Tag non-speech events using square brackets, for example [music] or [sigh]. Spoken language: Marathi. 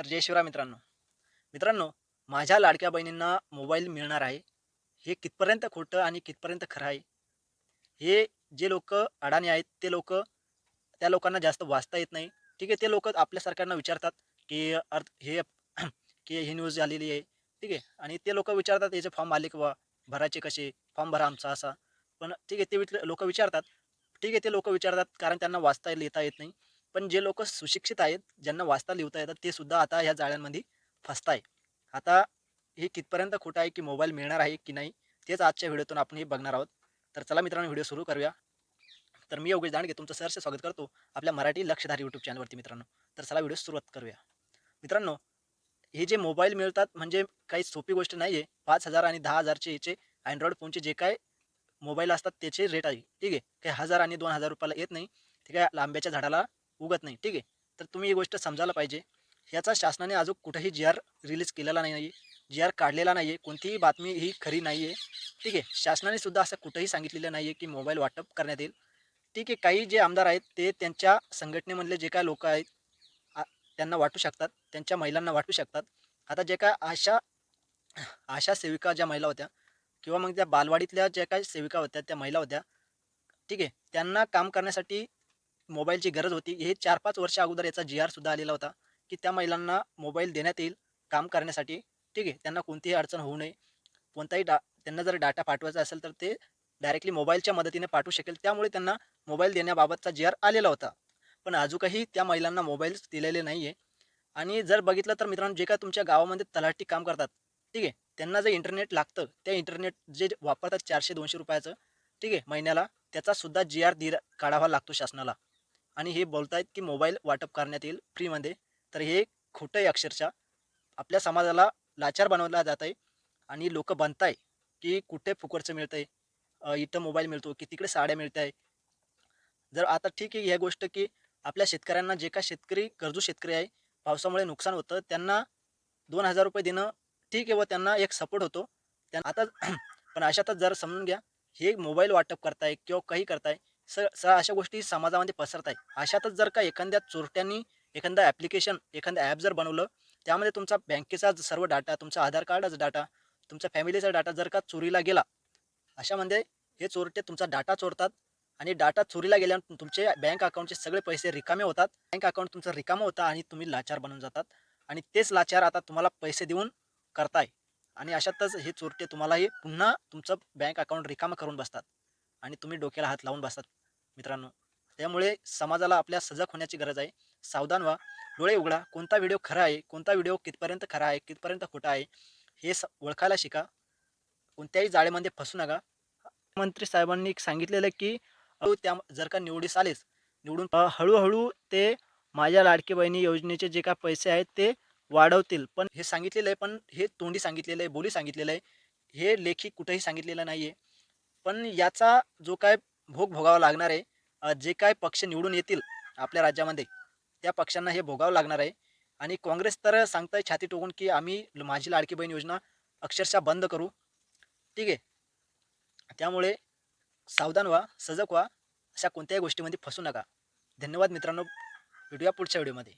तर जय शिवराय मित्रांनो. मित्रांनो माझ्या लाडक्या बहिणींना मोबाईल मिळणार आहे. हे कितपर्यंत खोटं आणि कितपर्यंत खरं आहे? हे जे लोक अडाणी आहेत ते लोक त्या लोकांना जास्त वाचता येत नाही. ठीक आहे ते लोक आपल्या विचारतात की अर्थ हे [clears throat] की ही न्यूज आलेली आहे. ठीक आहे आणि ते लोक विचारतात याचे फॉर्म आले किंवा भरायचे कसे? फॉर्म भरा आमचा असा. पण ठीक आहे ते लोक विचारतात. ठीक आहे ते लोक विचारतात कारण त्यांना वाचता लिहिता येत नाही. पण जे लोक सुशिक्षित आहेत ज्यांना वाचता लिहिता येतात ते सुद्धा आता ह्या जाळ्यांमध्ये फसताय. आता हे कितपर्यंत खोटं आहे की मोबाईल मिळणार आहे की नाही तेच आजच्या व्हिडिओतून आपण हे बघणार आहोत. तर चला मित्रांनो व्हिडिओ सुरू करूया. तर मी योगेश दांडगे तुमचं सहर्ष स्वागत करतो आपल्या मराठी लक्षधारी यूट्यूब चॅनलवरती मित्रांनो. तर चला व्हिडिओ सुरुवात करूया. मित्रांनो हे जे मोबाईल मिळतात म्हणजे काही सोपी गोष्ट नाही आहे पाच हजार आणि दहा हजारचे याचे अँड्रॉइड फोनचे जे काय मोबाईल असतात त्याचे रेट आहे. ठीक आहे? काही हजार आणि दोन हजार रुपयाला येत नाही. ते काय लांब्याच्या झाडाला उगत नाही. ठीक आहे? तर तुम्ही ही गोष्ट समजायला पाहिजे. याचा शासनाने अजून कुठेही जी आर रिलीज केलेला नाही आहे जी आर काढलेला नाही आहे कोणतीही बातमी ही खरी नाही आहे ठीक आहे? शासनाने सुद्धा असं कुठंही सांगितलेलं नाही आहे की मोबाईल वाटप करण्यात येईल. ठीक आहे? काही जे आमदार आहेत ते त्यांच्या संघटनेमधले जे काय लोक आहेत त्यांना वाटू शकतात. त्यांच्या महिलांना वाटू शकतात. आता जे काय आशा आशा सेविका ज्या महिला होत्या किंवा मग त्या बालवाडीतल्या ज्या काही सेविका होत्या त्या महिला होत्या ठीक आहे? त्यांना काम करण्यासाठी मोबाईलची गरज होती. हे चार पाच वर्ष अगोदर याचा जी आर सुद्धा आलेला होता की त्या महिलांना मोबाईल देण्यात येईल काम करण्यासाठी. ठीक आहे त्यांना कोणतीही अडचण होऊ नये. कोणताही डा त्यांना जर डाटा पाठवायचा असेल तर ते डायरेक्टली मोबाईलच्या मदतीने पाठवू शकेल. त्यामुळे त्यांना मोबाईल देण्याबाबतचा जी आर आलेला होता. पण अजूनही त्या महिलांना मोबाईल्स दिलेले नाही आहे आणि जर बघितलं तर मित्रांनो जे काय तुमच्या गावामध्ये तलाठी काम करतात ठीक आहे त्यांना जे इंटरनेट लागतं त्या इंटरनेट जे वापरतात चारशे दोनशे रुपयाचं ठीक आहे महिन्याला त्याचासुद्धा जी आर दि काढावा लागतो शासनाला. आणि हे बोलतायत की मोबाईल वाटप करण्यात येईल फ्रीमध्ये. तर हे खोटं आहे अक्षरशः. आपल्या समाजाला लाचार बनवला जात आहे आणि लोक बनताय की कुठे फुकटचं मिळतं आहे इथं मोबाईल मिळतो की तिकडे साड्या मिळत आहे जर आता ठीक आहे ह्या गोष्ट की आपल्या शेतकऱ्यांना जे काय शेतकरी गरजू शेतकरी आहे पावसामुळे नुकसान होतं त्यांना दोन हजार रुपये देणं ठीक आहे व त्यांना एक सपोर्ट होतो. त्या आता [clears throat] पण अशातच जर समजून घ्या हे मोबाईल वाटप करताय किंवा काही करताय स स अशा गोष्टी समाजामध्ये पसरत आहे अशातच जर का एखाद्या चोरट्यांनी एखादं ॲप्लिकेशन एखादं ॲप जर बनवलं त्यामध्ये तुमचा बँकेचा सर्व डाटा तुमचा आधार कार्डाचा डाटा तुमचा फॅमिलीचा डाटा जर का चोरीला गेला अशामध्ये म्हणजे हे चोरटे तुमचा डाटा चोरतात आणि डाटा चोरीला गेल्यानंतर तुमचे बँक अकाउंटचे सगळे पैसे रिकामे होतात. बँक अकाउंट तुमचं रिकामं होतं आणि तुम्ही लाचार बनून जातात. आणि तेच लाचार आता तुम्हाला पैसे देऊन करताय. आणि अशातच हे चोरटे तुम्हाला हे पुन्हा तुमचं बँक अकाउंट रिकामं करून बसतात. आणि तुम्ही डोक्याला हात लावून बसतात. मित्रांनो. त्यामुळे समाजाला आपल्या सजग होण्याची गरज आहे. सावधान व्हा. डोळे उघडा. कोणता व्हिडिओ खरा आहे? कोणता व्हिडिओ कितपर्यंत खरा आहे? कितपर्यंत खोटा आहे? हे स ओळखायला शिका. कोणत्याही जाळेमध्ये फसू नका. मंत्री साहेबांनी सांगितलेलं आहे की त्या जर का निवडीस आलेच निवडून हळूहळू ते माझ्या लाडकी बहिणी योजनेचे जे काय पैसे आहेत ते वाढवतील. पण हे सांगितलेलं आहे पण हे तोंडी सांगितलेलं आहे बोली सांगितलेलं आहे. हे लेखी कुठेही सांगितलेलं नाही आहे पण याचा जो काय भोग भोगावा लागणार आहे जे काय पक्ष निवडून येतील आपल्या राज्यामध्ये त्या पक्षांना हे भोगावं लागणार आहे. आणि काँग्रेस तर सांगताय छाती टोकून की आम्ही माझी लाडकी बहीण योजना अक्षरशः बंद करू. ठीक आहे. त्यामुळे सावधान व्हा सजग व्हा अशा कोणत्याही गोष्टीमध्ये फसू नका. धन्यवाद मित्रांनो. भेटूया पुढच्या व्हिडिओमध्ये.